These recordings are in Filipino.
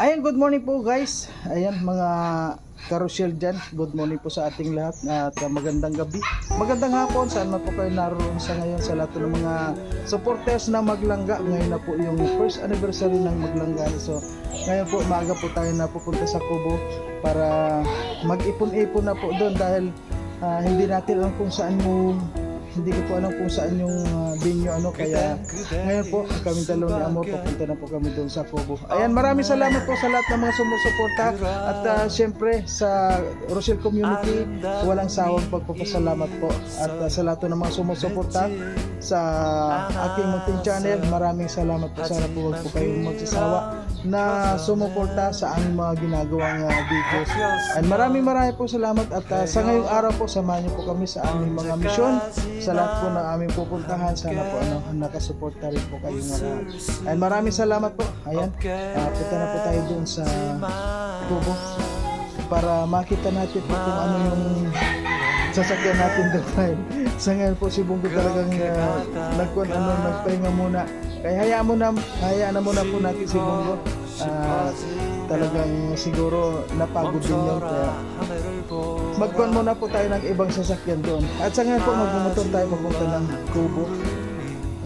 Ayan, good morning po guys. Ayan, mga carousel dyan. Good morning po sa ating lahat at uh, magandang gabi. Magandang hapon. Saan man po kayo naroon sa ngayon sa lahat ng mga supporters na maglangga. Ngayon na po yung first anniversary ng maglangga. So, ngayon po, maaga po tayo na pupunta sa Kubo para mag-ipon-ipon na po doon dahil ah, hindi natin alam kung saan yung hindi ko po alam kung saan yung uh, venue ano kaya ngayon po kami dalawa ni Amor pupunta na po kami doon sa Kubo. Ayan maraming salamat po sa lahat ng mga sumusuporta at uh, syempre sa Rochelle community walang sawang pagpapasalamat po at uh, sa lahat ng mga sumusuporta sa aking munting channel. maraming salamat po. Sana po wag po kayong magsasawa na sumuporta sa aming mga ginagawang uh, videos. And maraming maraming po salamat at uh, sa ngayong araw po samahan niyo po kami sa aming mga misyon. Sa lahat po ng aming pupuntahan. Sana po ano, nakasuporta rin po kayo mga lahat. And maraming salamat po. Ayan, uh, punta na po tayo dun sa tubo para makita natin po kung ano yung sasakyan natin doon tayo. Sa ngayon po si Bungo talagang uh, nagkuhan ano, nagpahinga muna. Kaya hayaan mo na, hayaan na muna po natin si Bungo. Ah, talagang siguro napagod din yun. Kaya magkuhan muna po tayo ng ibang sasakyan doon. At sa ngayon po magmumotor tayo papunta ng Kubo.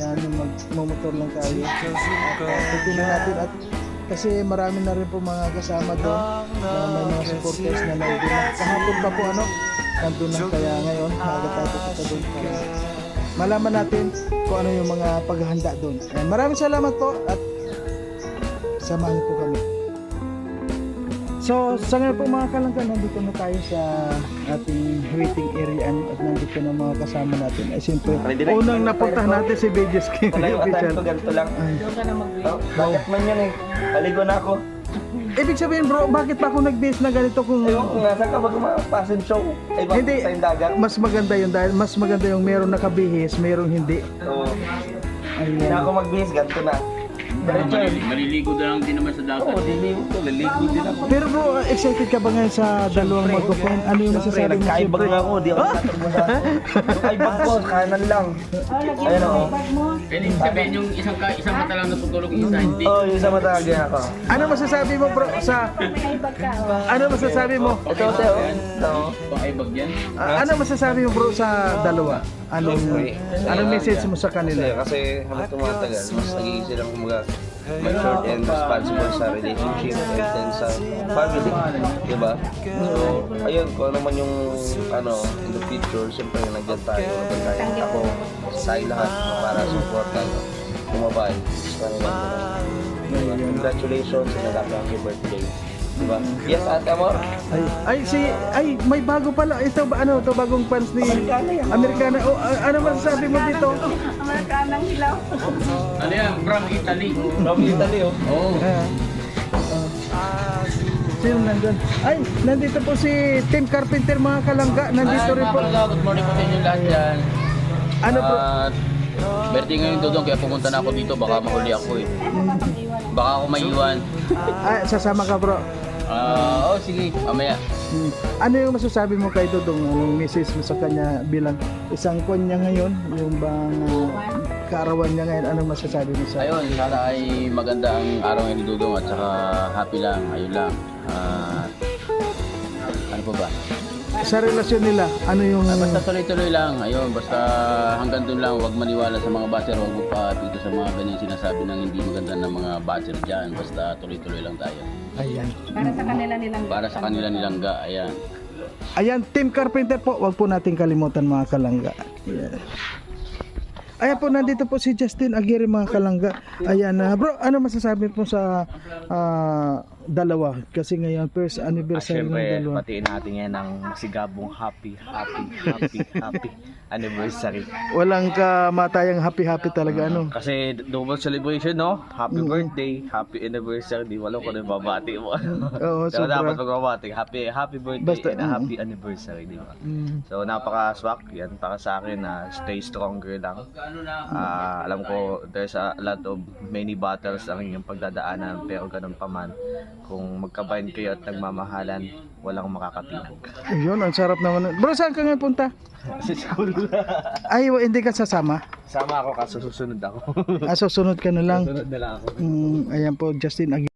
Yan, magmumotor lang tayo. At uh, titignan natin at kasi marami na rin po mga kasama doon na may mga supporters na nandun na. Kahapon pa po ano, nandun na kaya ngayon pupunta doon para malaman natin kung ano yung mga paghahanda doon. Ayan, maraming salamat po at samahan po kami. So, sa ngayon po mga kalangga, nandito na tayo sa ating waiting area at nandito na mga kasama natin. Ay, siyempre, na? unang napuntahan natin si Vegas to, ganito lang. Ay. Oh, bakit man yan eh? Paligo na ako. Ibig sabihin bro, bakit pa ako nag-base na ganito kung ko nga, saan ka ba gumapasin show? Ay, bakit Hindi. dagat? mas maganda yun dahil mas maganda yung meron nakabihis, merong hindi. Oo. Hindi na Ayan. ako magbihis, ganito na. Eh. Maliligo na lang din naman sa dagat. Oo, diligo ko, liligo din ako. Pero bro, excited ka ba ngayon sa dalawang magkukon? Ano yung masasabi mo? nagkaibag nga ako, di ako naturbo sa... Nagkaibag ko, kanan lang. Ayun ako. Kaya ibig sabihin yung isang, ka, isang mata lang natutulog, isa hindi. Oo, yung sa matagya ako. Ano masasabi mo bro sa Ano masasabi mo? Ito, ito. Ito. Pakaibag yan. Ah, ano masasabi mo bro sa dalawa? Anong anong message mo sa kanila? kasi habang tumatagal, mas nagiging silang kumaga matured and responsible sa relationship and then sa family. Diba? So, ayun, kung ano man yung ano, in the future, siyempre nandiyan tayo, nandiyan tayo. Ako, tayo lahat para support na kumabay sa kanila. Congratulations and happy birthday. Diba? Yes, Ate Amor? Ay, ay si ay may bago pala. Ito ba ano to bagong fans ni Amerikana yan. Amerikana. Oh, a- ano masasabi mo dito? Amerikanang hilaw. Ano yan? From Italy. From Italy, oh. Oo. Ah. Sino nandun? Ay, nandito po si Tim Carpenter mga kalangga. Nandito Ay, rin mga po. kalagaw, good morning po sa inyo lahat yan. Ano po? At, birthday ngayon dudong, kaya pumunta na ako dito, baka mahuli ako eh. Baka ako maiwan. Ah, sasama ka bro. Ah, oh sige, mamaya. Hmm. Ano yung masasabi mo kay Dodong? Anong message mo sa kanya bilang isang kwan niya ngayon? Yung bang uh, kaarawan niya ngayon? Anong masasabi mo sa Ayun, sana ay maganda ang araw ngayon ni Dudong at saka happy lang, ayun lang. At, ano pa ba? Sa relasyon nila? Ano yung Basta tuloy-tuloy lang, ayun, basta hanggang doon lang, huwag maniwala sa mga bacher, huwag mo pa dito sa mga ganyan sinasabi ng hindi maganda ng mga bacher dyan, basta tuloy-tuloy lang tayo. Ayan. Para sa kanila nilang Para sa kanila nilangga, ayan. Ayan, Tim Carpenter po. Huwag po natin kalimutan mga kalangga. Ayan. Ayan po, nandito po si Justin Aguirre mga kalangga. Ayan, na bro, ano masasabi po sa ah, dalawa? Kasi ngayon, first Ah, anniversary ng Siyempre, dalawa. batiin natin yan ng sigabong happy, happy, happy, happy anniversary. Walang kamatayang happy-happy talaga, ano? Kasi double celebration, no? Happy birthday, happy anniversary. Di wala ko na babati mo. Oo, Pero dapat sobra. magbabati. Happy, happy birthday Basta, and a mm. happy anniversary, di ba? Mm. So, napaka-swak. Yan para sa akin na stay stronger lang. Ah, alam ko, there's a lot of many battles ang inyong pagdadaanan. Pero ganun pa man, kung magkabayan kayo at nagmamahalan, walang makakatinag. Ayun, ang sarap naman. Bro, saan ka nga punta? Sa school. Ay, hindi ka sasama. Sama ako kaso susunod ako. Ah, susunod ka na lang. susunod na lang ako. Mm, ayan po, Justin Aguilar.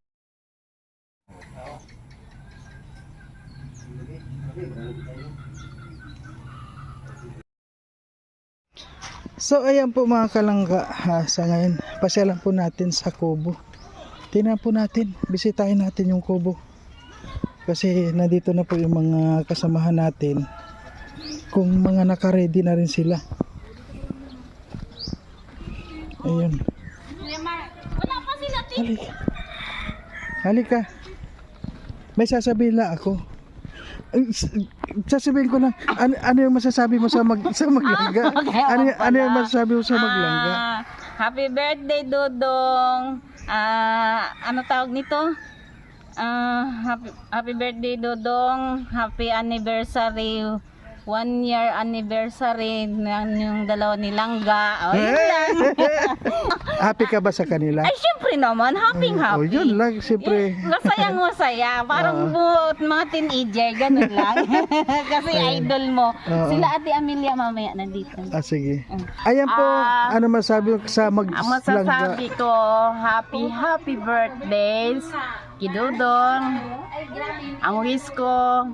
So ayan po mga kalangga ha, sa ngayon, pasyalan po natin sa Kubo. Tingnan po natin, bisitahin natin yung Kubo. Kasi nandito na po yung mga kasamahan natin kung mga naka-ready na rin sila. Ayun. Halika. Halika. May sasabihin lang ako. Sasabihin ko lang, ano, ano yung masasabi mo sa mag sa maglangga? Ano, ano yung masasabi mo sa maglangga? Ah, happy birthday, Dodong. Ah, ano tawag nito? Ah, happy, happy birthday, Dodong. Happy anniversary. One year anniversary ng yung dalawa ni Langga. O, yun lang. Happy ka ba sa kanila? Ay, syempre naman. Happy, Oh, happy. yun lang, siyempre. Masayang masaya. Parang buot mga teenager, ganun lang. Kasi idol mo. Oo. Sila Ate Amelia mamaya nandito. Ah, sige. Ayan po, Ah, ano masabi sa Ang maglangga? masasabi ko, happy, happy birthdays, Kidudong. Ang wish ko,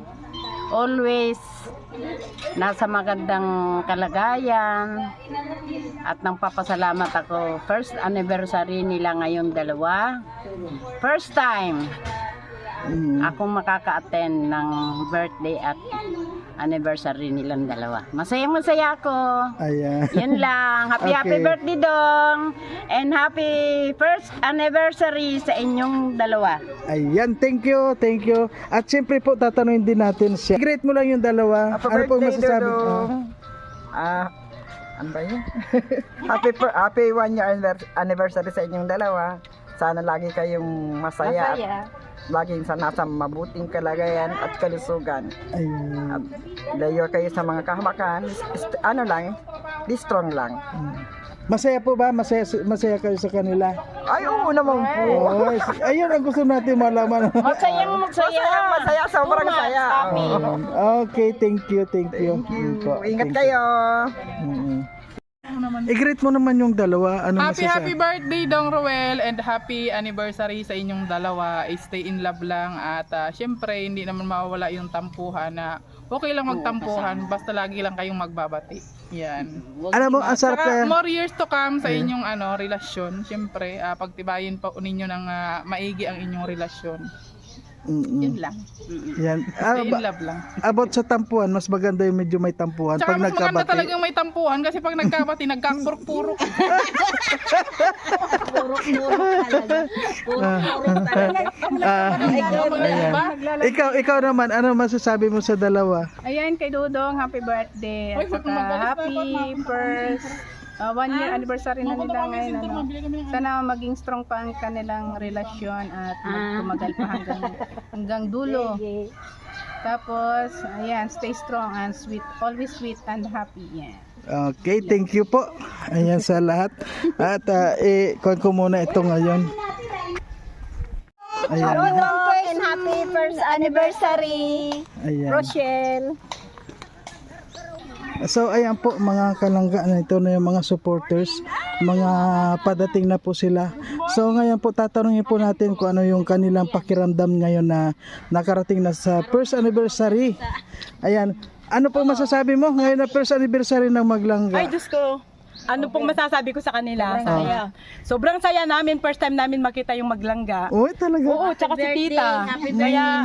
always, nasa magandang kalagayan. At nang papasalamat ako, first anniversary nila ngayon dalawa. First time, Mm, akong makaka-attend ng birthday at anniversary nilang dalawa. Masayang masaya ako. ayan. Yan lang. Happy happy Okay. birthday dong. And happy first anniversary sa inyong dalawa. Ayan, thank you, thank you. At siyempre po, tatanungin din natin siya. Great mo lang yung dalawa. Happy ano po masasabi? Dodong. Ah, ano ba yun? happy, per- happy one year anniver- anniversary sa inyong dalawa. Sana lagi kayong masaya, Masaya. at laging sa nasa mabuting kalagayan at kalusugan. Ayun. At layo kayo sa mga kahamakan. Ano lang, be strong lang. Masaya po ba? Masaya, masaya kayo sa kanila? Ay, oo naman po. Oh, ayun ang gusto natin malaman. Masaya. Masaya, masaya, sobrang Too much, saya. happy. Oo. okay, thank you, thank you. Thank you. Ingat thank you. kayo. Mm-mm. I-greet mo naman yung dalawa. Ano Happy masasabi? happy birthday Dong Roel and happy anniversary sa inyong dalawa. Stay in love lang at ah, syempre hindi naman mawawala yung tampuhan na okay lang magtampuhan basta lagi lang kayong magbabati. Yan. Alam mo, ang sarap kaya. more years to come sa inyong ano relasyon. Syempre ah, pagtibayin pa ninyo ng ah, maigi ang inyong relasyon. Mm-mm. Yun lang. Yan. Ah, Stay in ba- love lang. about sa tampuhan, mas maganda yung medyo may tampuhan. Tsaka Pag mas maganda nagkabati. talagang may tampuhan kasi pag nagkabati nagkakpurok-purok. Ah, ayan. Ikaw, ikaw naman, ano masasabi mo sa dalawa? Ayan kay Dudong, happy birthday. At saka happy first uh, one year anniversary na nila ngayon. Ano. Sana maging strong pa ang kanilang relasyon at magtumagal pa hanggang, hanggang dulo. Tapos, ayan, stay strong and sweet, always sweet and happy. Yeah. Okay, thank you po. Ayan sa lahat. At uh, eh, kuhan ko muna ito ngayon. Ayan. and happy first anniversary, Ayan. Rochelle. So ayan po mga kalangga na ito na yung mga supporters, mga padating na po sila. So ngayon po tatanungin po natin kung ano yung kanilang pakiramdam ngayon na nakarating na sa first anniversary. Ayan, ano po masasabi mo ngayon na first anniversary ng Maglangga? Ay, Diyos ko. Ano pong masasabi ko sa kanila? Saya. Sobrang saya namin. First time namin makita yung maglangga. Uy, talaga. Oo, tsaka si tita. Kaya,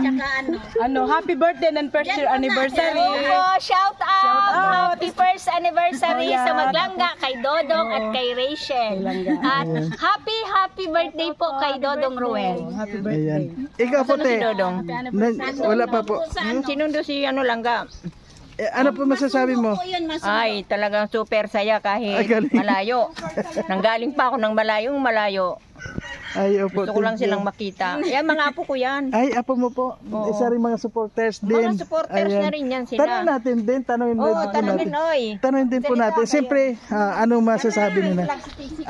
ano, happy birthday and first year anniversary. Oh, shout out! out. Happy first anniversary Oh, yeah. sa Maglangga kay Dodong at kay Rachel. At happy happy birthday po kay Dodong Ruel. Happy birthday. Ayan. Ikaw po, te. Dodong. Na- wala pa po. Sinundo si ano langga. Eh, ano po masasabi mo? Ay, talagang super saya Ay, kahit galing. malayo. Nanggaling pa ako ng malayong malayo. Ay, opo. Gusto ko lang thank you. silang makita. Yan, mga apo ko yan. Ay, apo mo po. Isa rin mga supporters din. Mga supporters Ayan. na rin yan sila. Tanong natin din, tanongin Oo, din po tanongin, natin. oy. Tanongin din po natin. Siyempre, ah, ano masasabi nila?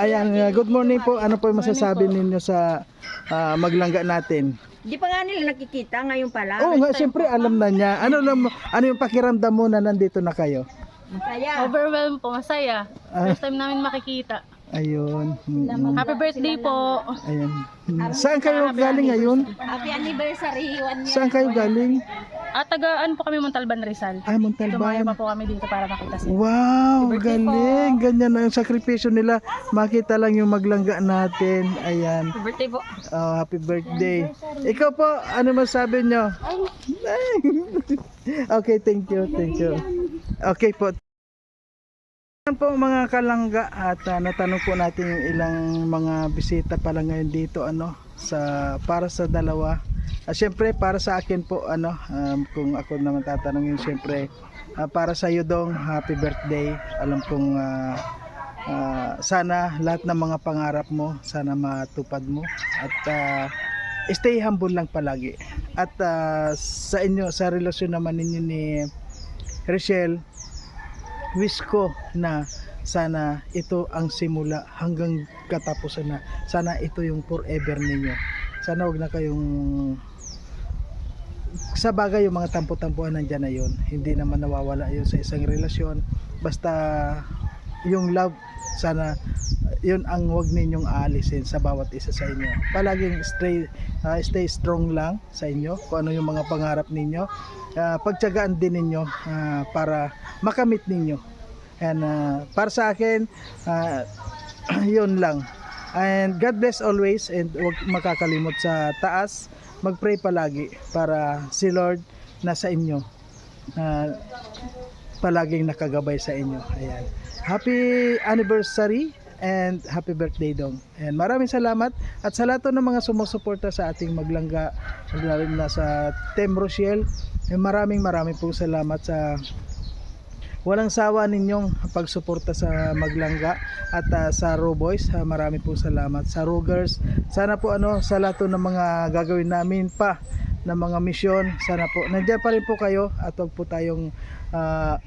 Ayan, ah, good morning po. Ano po yung masasabi ninyo sa ah, maglangga natin? Di pa nga nila nakikita ngayon pala. Oo nga, siyempre alam na niya. Ano lang, ano yung pakiramdam mo na nandito na kayo? Masaya. Overwhelmed po, masaya. Ah. First time namin makikita. Ayun. Mm, Happy birthday po. Ayan. Mm, Saan kayo galing ngayon? Happy anniversary. One Saan kayo galing? At tagaan po kami Montalban Rizal. Ah, Tumayo Montalban. pa po kami dito para makita sila. Wow, galing. Ganyan na yung sakripisyo nila. Makita lang yung maglangga natin. Ayan. Birthday po. Oh, happy birthday. Ikaw po, ano masabi nyo? okay, thank you, thank you. Okay po. Yan po mga kalangga at ah, natanong po natin yung ilang mga bisita pala ngayon dito ano sa para sa dalawa. Ah, Siyempre para sa akin po ano um, kung ako naman tatanungin siyempre ah, para sa iyo dong happy birthday. Alam kong ah, ah, sana lahat ng mga pangarap mo sana matupad mo at ah, stay humble lang palagi. At ah, sa inyo sa relasyon naman ninyo ni Rochelle wish ko na sana ito ang simula hanggang katapusan na sana ito yung forever ninyo sana wag na kayong sa bagay yung mga tampo-tampuan nandyan na yun hindi naman nawawala yun sa isang relasyon. Basta yung love sana yun ang wag ninyong aalisin sa bawat isa sa inyo. Palaging stay ah, stay strong lang sa inyo kung ano yung mga pangarap ninyo. Ah, pagtyagaan din ninyo ah, para makamit ninyo. And ah, para sa akin ah, yun lang and God bless always and huwag makakalimot sa taas. Magpray palagi para si Lord nasa inyo ah, palaging nakagabay sa inyo. Ayan. Happy anniversary and happy birthday dong. And maraming salamat. At sa lahat ng mga sumusuporta sa ating maglangga lalo na sa Team Rochelle eh, maraming maraming pong salamat sa walang sawa ninyong pagsuporta sa Maglangga at ah, sa Raw Boys. Ah, marami po salamat sa Rugers. Sana po ano sa lahat ng mga gagawin namin pa na mga misyon, sana po nandiyan pa rin po kayo at huwag po tayong ah,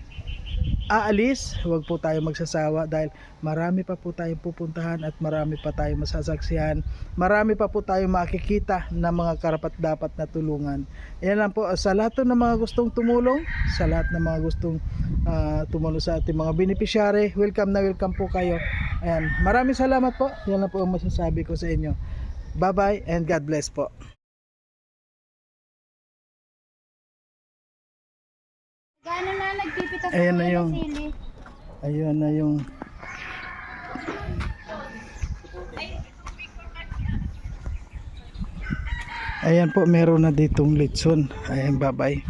aalis, huwag po tayo magsasawa dahil marami pa po tayong pupuntahan at marami pa tayong masasaksihan. Marami pa po tayong makikita na mga karapat dapat na tulungan. Yan lang po sa lahat ng mga gustong tumulong, sa lahat ng mga gustong ah, tumulong sa ating mga beneficiary, welcome na welcome po kayo. Ayan, maraming salamat po. Yan lang po ang masasabi ko sa inyo. Bye-bye and God bless po. Ayan na yung? Ayun na yung Ayan po, meron na ditong litson. Ayan, bye-bye.